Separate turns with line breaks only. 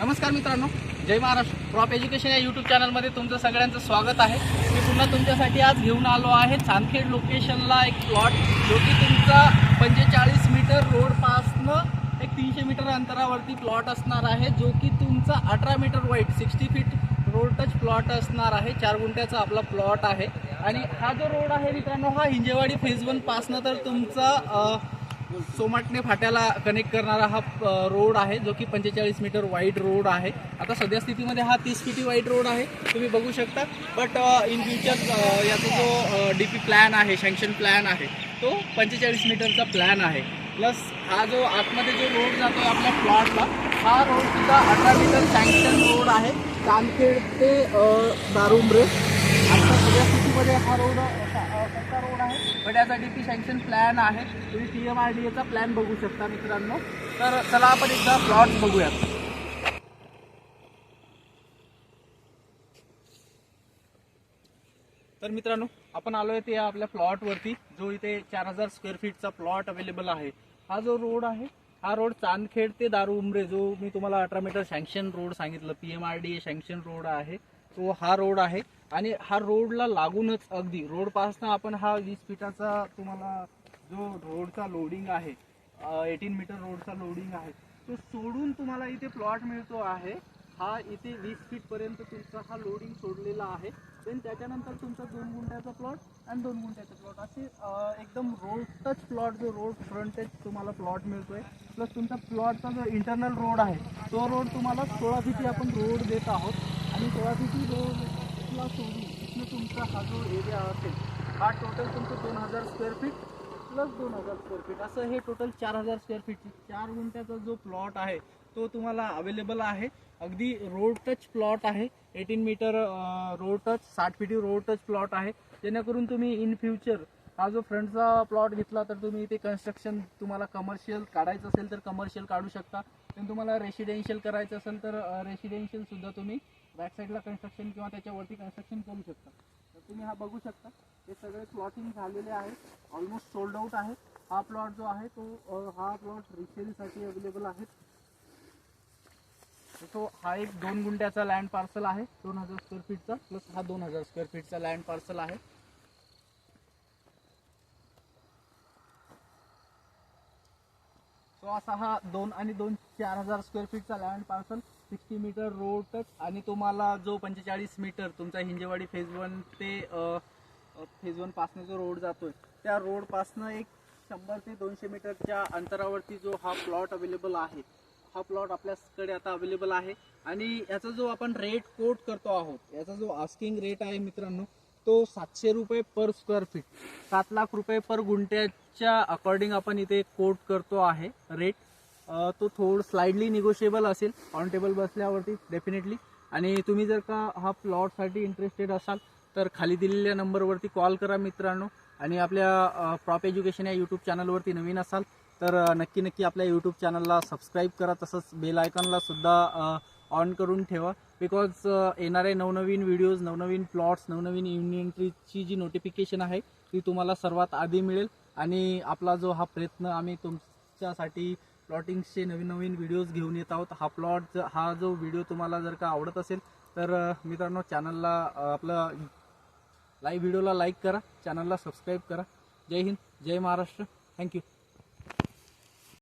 नमस्कार मित्रांनो जय महाराष्ट्र. क्रॉप एज्युकेशन या यूट्यूब चॅनलमध्ये तुमचं सगळ्यांचं स्वागत आहे. मी पुन्हा तुमच्यासाठी आज घेऊन आलो आहे चांदखेड लोकेशनला एक प्लॉट जो की तुमचा पंचेचाळीस मीटर रोडपासनं एक तीनशे मीटर अंतरावरती प्लॉट असणार आहे जो की तुमचा अठरा metre wide sixty feet road touch plot असणार आहे. चार गुंठ्याचा आपला प्लॉट आहे. आणि हा जो रोड आहे मित्रांनो हा हिंजेवाडी फेज वन पासनं तर तुमचा सोमाटणे फाट्याला कनेक्ट करणारा हा रोड आहे जो की पंचेचाळीस मीटर वाईड रोड आहे. आता सध्या स्थितीमध्ये हा तीस फीटी वाईड रोड आहे तुम्ही बघू शकता. बट इन फ्युचर याचा जो डी पी प्लॅन आहे सँक्शन प्लॅन आहे तो पंचेचाळीस मीटरचा प्लॅन आहे. प्लस हा जो आतमध्ये जो रोड जातो आपल्या प्लॉटला हा रोडसुद्धा अठरा मीटर सँक्शन रोड आहे. कामखेड ते अ, दारुंब्रे. मध्ये हा रोड कच्चा रोड आहे. पण ती सँक्शन प्लॅन आहे. तुम्ही पी एम आर डी एचा प्लॅन बघू शकता मित्रांनो. तर चला आपण एकदा प्लॉट बघूयात. तर मित्रांनो आपण आलो आहे ते आपल्या प्लॉटवरती जो इथे चार हजार स्क्वेअर फीटचा प्लॉट अवेलेबल आहे. हा जो रोड आहे हा रोड चांदखेड ते दारू उमरे जो मी तुम्हाला अठरा मीटर सँक्शन रोड सांगितलं P M R D A sanction road आहे. तो हा रोड आहे आणि हा रोडला लागूनच अगदी रोडपासनं आपण हा वीस फीटाचा तुम्हाला जो रोडचा लोडिंग आहे एटीन मीटर रोडचा लोडिंग आहे तो सोडून तुम्हाला इथे प्लॉट मिळतो आहे. हा इथे वीस फीट पर्यंत तुमचा हा लोडिंग सोडलेला आहे. देन त्याच्यानंतर तुमचा दोन गुंठ्याचा प्लॉट आणि दोन गुंठ्याचा प्लॉट असे एकदम रोड टच प्लॉट जो रोड फ्रंटेज तुम्हाला प्लॉट मिळतोय प्लस तुमचा प्लॉटचा जो इंटरनल रोड आहे तो रोड तुम्हाला सोळा फीटी आपण रोड देत आहोत. आणि सोळा रोडला सोडून इथनं तुमचा हा जो एरिया असेल हा टोटल तुमचं दोन हजार स्क्वेअर फीट प्लस दोन हजार स्क्वेअर फीट असं हे टोटल चार हजार स्क्वेअर फीट चार गुंठ्याचा जो प्लॉट आहे तो तुम्हाला अवेलेबल आहे. अगदी रोड टच प्लॉट आहे. एटीन मीटर रोड टच साठ फिटी रोड टच प्लॉट आहे. जेणेकरून तुम्ही इन फ्युचर हा जो फ्रंटचा प्लॉट घेतला तर तुम्ही इथे कन्स्ट्रक्शन तुम्हाला कमर्शियल काढायचं असेल तर कमर्शियल काढू शकता. पण तुम्हाला रेसिडेन्शियल करायचं असेल तर रेसिडेन्शियल सुद्धा तुम्ही बॅक साईडला कन्स्ट्रक्शन किंवा त्याच्यावरती कन्स्ट्रक्शन करू शकता. तर तुम्ही हा बघू शकता हे सगळे प्लॉटिंग झालेले आहे ऑलमोस्ट सोल्ड आउट आहे. हा प्लॉट जो आहे तो हा प्लॉट रिसेलसाठी अवेलेबल आहे. तर तो हा एक दोन गुंड्याचा लँड पार्सल आहे दोन हजार स्क्वेअर फीटचा प्लस हा दोन हजार स्क्वेअर फीटचा लँड पार्सल आहे. सो असा हा दोन आणि दोन चार हजार square फीटचा land parcel sixty metre road touch आणि तुम्हाला जो पंचेचाळीस मीटर तुमचा हिंजेवाडी फेज वन ते फेज वन पासनं जो रोड जातोय त्या रोड पासनं एक शंभर ते दोनशे मीटरच्या अंतरावरती जो हा प्लॉट अवेलेबल आहे हा प्लॉट आपल्याकडे आता अवेलेबल आहे. आणि याचा जो आपण रेट कोट करतो आहोत याचा जो आस्किंग रेट आहे मित्रांनो तो सातशे रुपये पर स्क्वेअर फीट सात लाख रुपये पर च्या अकॉर्डिंग आपण इथे कोट करतो आहे रेट तो थोड स्लाइडली निगोशिएबल असेल ऑन टेबल बसल्यावरती डेफिनेटली आणि तुम्ही जर का हा प्लॉटसाठी इंटरेस्टेड असाल तर खाली दिलेल्या नंबरवरती कॉल करा मित्रांनो. आणि आपल्या प्रॉप एज्युकेशन या यूट्यूब चॅनलवरती नवीन असाल तर नक्की नक्की आपल्या यूट्यूब चॅनलला सबस्क्राईब करा. तसंच बेल ऑन करून ठेवा. बिकॉज येणारे नवनवीन व्हिडिओज नवनवीन प्लॉट्स नवनवीन इन्व्हेंट्रीची जी नोटिफिकेशन आहे ती तुम्हाला सर्वात आधी मिळेल. आणि आपला जो हा प्रयत्न आम्ही तुमच्यासाठी प्लॉटिंगचे नवीन नवीन व्हिडिओज घेऊन येत आहोत. हा प्लॉट हा जो व्हिडिओ तुम्हाला जर का आवडत असेल तर मित्रांनो चॅनलला आपला लाईव्ह व्हिडिओला लाईक करा. चॅनलला सबस्क्राईब करा. जय हिंद जय महाराष्ट्र. Thank you